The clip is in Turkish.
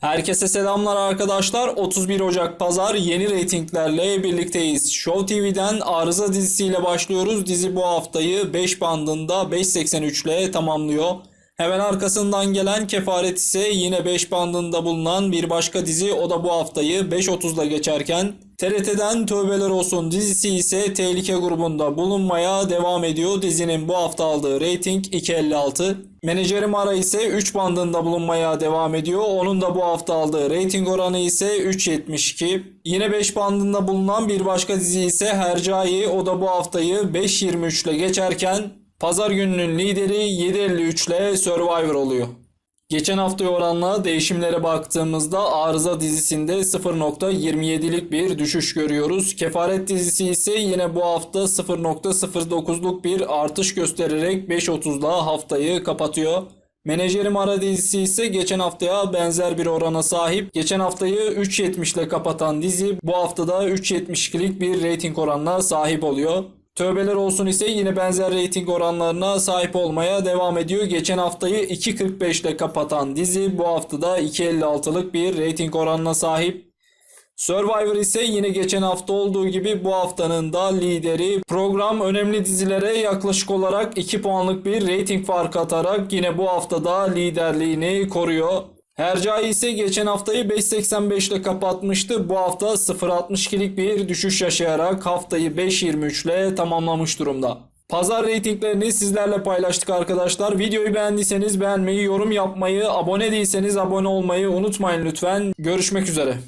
Herkese selamlar arkadaşlar. 31 Ocak Pazar yeni reytinglerle birlikteyiz. Show TV'den Arıza dizisiyle başlıyoruz. Dizi bu haftayı 5 bandında 5.83 ile tamamlıyor. Hemen arkasından gelen Kefaret ise yine 5 bandında bulunan bir başka dizi. O da bu haftayı 5.30'da geçerken TRT'den Tövbeler Olsun dizisi ise tehlike grubunda bulunmaya devam ediyor. Dizinin bu hafta aldığı reyting 2.56. Menajerim Ara ise 3 bandında bulunmaya devam ediyor. Onun da bu hafta aldığı reyting oranı ise 3.72. Yine 5 bandında bulunan bir başka dizi ise Hercai. O da bu haftayı 5.23 ile geçerken pazar gününün lideri 7.53 ile Survivor oluyor. Geçen haftaya oranla değişimlere baktığımızda Arıza dizisinde 0.27'lik bir düşüş görüyoruz. Kefaret dizisi ise yine bu hafta 0.09'luk bir artış göstererek 5.30'da haftayı kapatıyor. Menajerim Ara dizisi ise geçen haftaya benzer bir orana sahip. Geçen haftayı 3.70 ile kapatan dizi bu haftada 3.72'lik bir reyting oranına sahip oluyor. Tövbeler olsun ise yine benzer reyting oranlarına sahip olmaya devam ediyor. Geçen haftayı 2.45 ile kapatan dizi bu haftada 2.56'lık bir reyting oranına sahip. Survivor ise yine geçen hafta olduğu gibi bu haftanın da lideri. Program önemli dizilere yaklaşık olarak 2 puanlık bir reyting farkı atarak yine bu haftada liderliğini koruyor. Hercai ise geçen haftayı 5.85 ile kapatmıştı. Bu hafta 0.62'lik bir düşüş yaşayarak haftayı 5.23 ile tamamlamış durumda. Pazar reytinglerini sizlerle paylaştık arkadaşlar. Videoyu beğendiyseniz beğenmeyi, yorum yapmayı, abone değilseniz abone olmayı unutmayın lütfen. Görüşmek üzere.